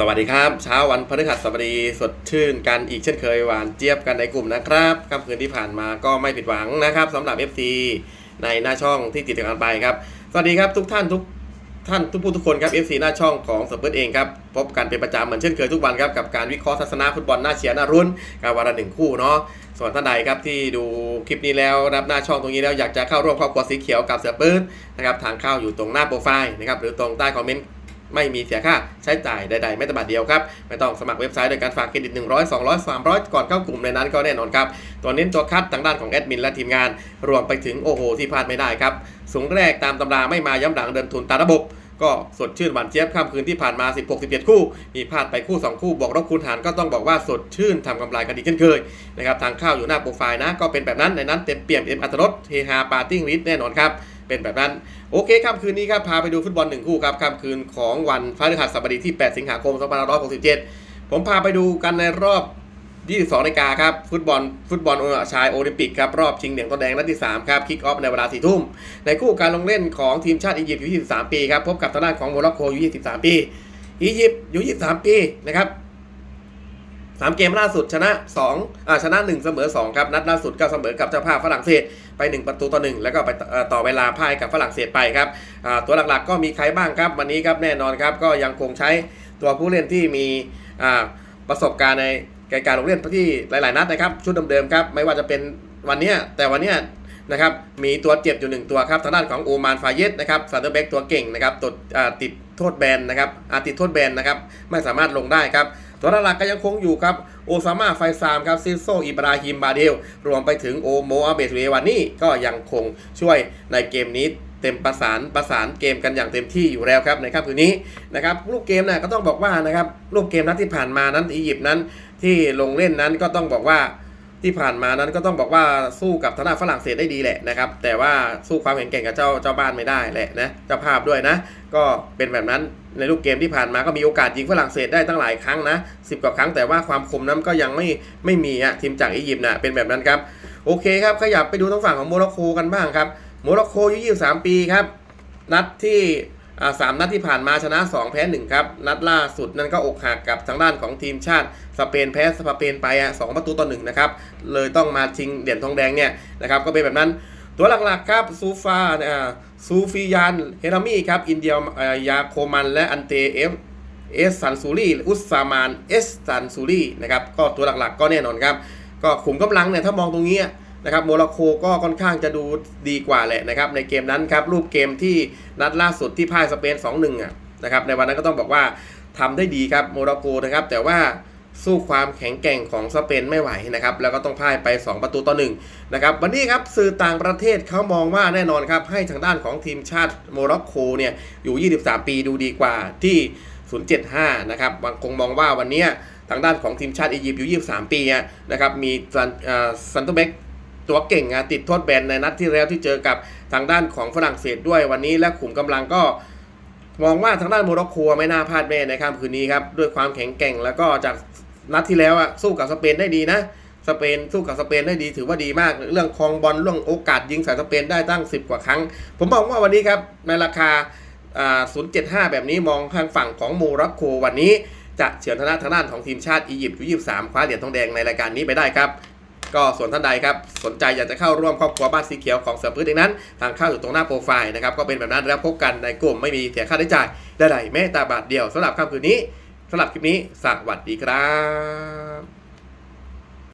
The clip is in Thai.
สวัสดีครับ เช้าวันพฤหัสบดีสดชื่นกันอีกเช่นเคยหวานเจี๊ยบกันในกลุ่มนะครับค่ำคืนที่ผ่านมาก็ไม่ผิดหวังนะครับสำหรับ FC ในหน้าช่องที่ติดตามไปครับ สวัสดีครับทุกท่านทุกท่านทุกผู้ทุกคนครับ FC หน้าช่องของสเปิร์ตเองครับพบกันเป็นประจำเหมือนเช่นเคยทุกวันครับกับการวิเคราะห์ทัศนะฟุตบอลหน้าเชียร์หน้ารุ่นกับวันละหนึ่งคู่เนาะส่วนท่านใดครับที่ดูคลิปนี้แล้วรับหน้าช่องตรงนี้แล้วอยากจะเข้าร่วมครอบครัวสีเขียวกับเสือปืนนะครับทางเข้าอยู่ตรงหน้าโปรไฟล์นะครับหรือตรงใต้คอมเมนต์ ไม่มีเสียค่าใช้จ่ายใดๆแม้แต่บาทเดียวครับ ไม่ต้องสมัครเว็บไซต์โดยการฝากเครดิต 100 200 300 ก่อนเข้ากลุ่มในนั้นก็แน่นอนครับ ตัวเน้นตัวคัดทางด้านของแอดมินและทีมงาน รวมไปถึงโอโหที่พลาดไม่ได้ครับสูงแรกตามตำราไม่มาย้ำหลังเดินทุนตามระบบ ก็สดชื่นหวานเจี๊ยบค่ำคืนที่ผ่านมา 16 17 คู่ มีพลาดไปคู่ 2 คู่ บอกรบคูณหารก็ต้องบอกว่าสดชื่นทำกำไรกันดีเช่นเคยนะครับทางข้าวอยู่หน้าโปรไฟล์นะ ก็เป็นแบบนั้นในนั้นเต็มเปี่ยมเต็มอัตรสเฮฮาปาร์ติ้งลิสแน่นอนครับเป็นแบบนั้น โอเคค่ำคืนนี้ครับพาไปดูฟุตบอลหนึ่งคู่ครับค่ำคืนของวันพฤหัสบดีที่ 8 สิงหาคม 2567 ผมพาไปดูกันในรอบ 22นาฬิกาครับฟุตบอลฟุตบอลชายโอลิมปิกครับรอบชิงเหรียญทองแดงนัดที่ 3 ครับคิกออฟในเวลา 4 ทุ่ม ในคู่การลงเล่นของทีมชาติอียิปต์อายุ23 ปีครับพบกับทางด้านของโมร็อกโกอายุ23 ปี อียิปต์อายุ23 ปีนะครับสามเกมล่าสุดชนะ2อ่าชนะ1เสมอ2ครับนัดล่าสุดก็เสมอกับเจ้าภาพฝรั่งเศสไป 1 ประตูต่อ1แล้วก็ไปต่อเวลาพ่ายกับฝรั่งเศสไปครับอ่าตัวหลักๆก็มีใครบ้างครับ วันนี้ครับแน่นอนครับก็ยังคงใช้ตัวผู้เล่นที่มีอ่าประสบการณ์ใน การลงเล่นที่หลาย ๆ นัดนะครับ ชุดเดิมๆครับ ไม่ว่าจะเป็นวันนี้แต่วันนี้นะครับมีตัวเจ็บอยู่หนึ่งตัวครับทางด้านของโอมานฟาเยสนะครับซันเดอร์เบกตัวเก่งนะครับตดติดโทษแบนนะครับอาติดโทษแบนนะครับไม่สามารถลงได้ครับตัวหลักก็ยังคงอยู่ครับโอซามาไฟซามครับซิโซอิบราฮิมบาเดลรวมไปถึงโอโมอาเบตเรวานี่ก็ยังคงช่วยในเกมนี้ เต็มประสานประสานเกมกันอย่างเต็มที่อยู่แล้วครับในค่ำคืนนี้นะครับลูกเกมน่ะก็ต้องบอกว่านะครับลูกเกมนัดที่ผ่านมานั้นอียิปต์นั้นที่ลงเล่นนั้นก็ต้องบอกว่าที่ผ่านมานั้นก็ต้องบอกว่าสู้กับทางด้าฝรั่งเศสได้ดีแหละนะครับ แต่ว่าสู้ความแข็งแกร่งกับเจ้าเจ้าบ้านไม่ได้แหละนะเจ้าภาพด้วยนะ ก็เป็นแบบนั้นในลูกเกมที่ผ่านมาก็มีโอกาสยิงฝรั่งเศสได้ตั้งหลายครั้งนะสิบกว่าครั้งแต่ว่าความคมนั้นก็ยังไม่ไม่มีอะทีมจากอียิปต์นะเป็นแบบนั้นครับโอเคครับขยับไปดูทางฝั่งของโมร็อกโกกันบ้างครับ โมร็อกโกอายุ23 ปีครับ นัดที่สามนัดที่ผ่านมาชนะ 2 แพ้1ครับ นัดล่าสุดนั้นก็อกหักกับทางด้านของทีมชาติสเปนแพ้สเปนไปอะสองประตูต่อหนึ่งนะครับเลยต้องมาชิงเหรียญทองแดงเนี่ยนะครับก็เป็นแบบนั้นตัวหลักๆครับซูฟาอ่าซูฟิยานเฮรามีครับอินเดียยาโคมันและอันเตเอฟเอสซันซูรีอุสซามานเอสซันซูรีนะครับก็ตัวหลักๆก็แน่นอนครับก็ขุมกำลังเนี่ยถ้ามองตรงนี้ นะครับโมร็อกโกก็ค่อนข้างจะดูดีกว่าแหละนะครับในเกมนั้นครับรูปเกมที่นัดล่าสุดที่พ่ายสเปน 2-1อะนะครับในวันนั้นก็ต้องบอกว่าทำได้ดีครับโมร็อกโกนะครับแต่ว่าสู้ความแข็งแกร่งของสเปนไม่ไหวนะครับแล้วก็ต้องพ่ายไป 2 ประตูต่อ1นะครับวันนี้ครับสื่อต่างประเทศเขามองว่าแน่นอนครับให้ทางด้านของทีมชาติโมร็อกโกเนี่ยอยู่ 23 ปีดูดีกว่าที่ 075 นะครับบางคงมองว่าวันนี้ทางด้านของทีมชาติอียิปต์อยู่ 23 ปีนะครับมีซันอ่าซันโตเบก ตัวเก่งอะติดโทษแบนในนัดที่แล้วที่เจอกับทางด้านของฝรั่งเศสด้วยวันนี้และขุมกำลังก็มองว่าทางด้านโมร็อกโกไม่น่าพลาดแม่ในค่ำคืนนี้ครับด้วยความแข็งแกร่งแล้วก็จากนัดที่แล้วอะสู้กับสเปนได้ดีนะ สเปนสู้กับสเปนได้ดีถือว่าดีมาก เรื่องครองบอลเรื่องโอกาสยิงใส่สเปนได้ตั้ง 10 กว่าครั้ง ผมมองว่าวันนี้ครับในราคา 075 แบบนี้มองทางฝั่งของโมร็อกโกวันนี้ จะเฉือนชนะทางด้านของทีมชาติอียิปต์ยู23คว้าเหรียญทองแดงในรายการนี้ไปได้ครับ ก็ส่วนท่านใดครับสนใจอยากจะเข้าร่วมครอบครัวบ้านสีเขียวของเสือพืชเองนั้น ทางเข้าอยู่ตรงหน้าโปรไฟล์นะครับก็เป็นแบบนั้นแล้วพบกันในกลุ่มไม่มีเสียค่าใช้จ่ายใดๆแม้แต่บาทเดียวสำหรับค่ำคืนนี้สำหรับคลิปนี้สวัสดีครับ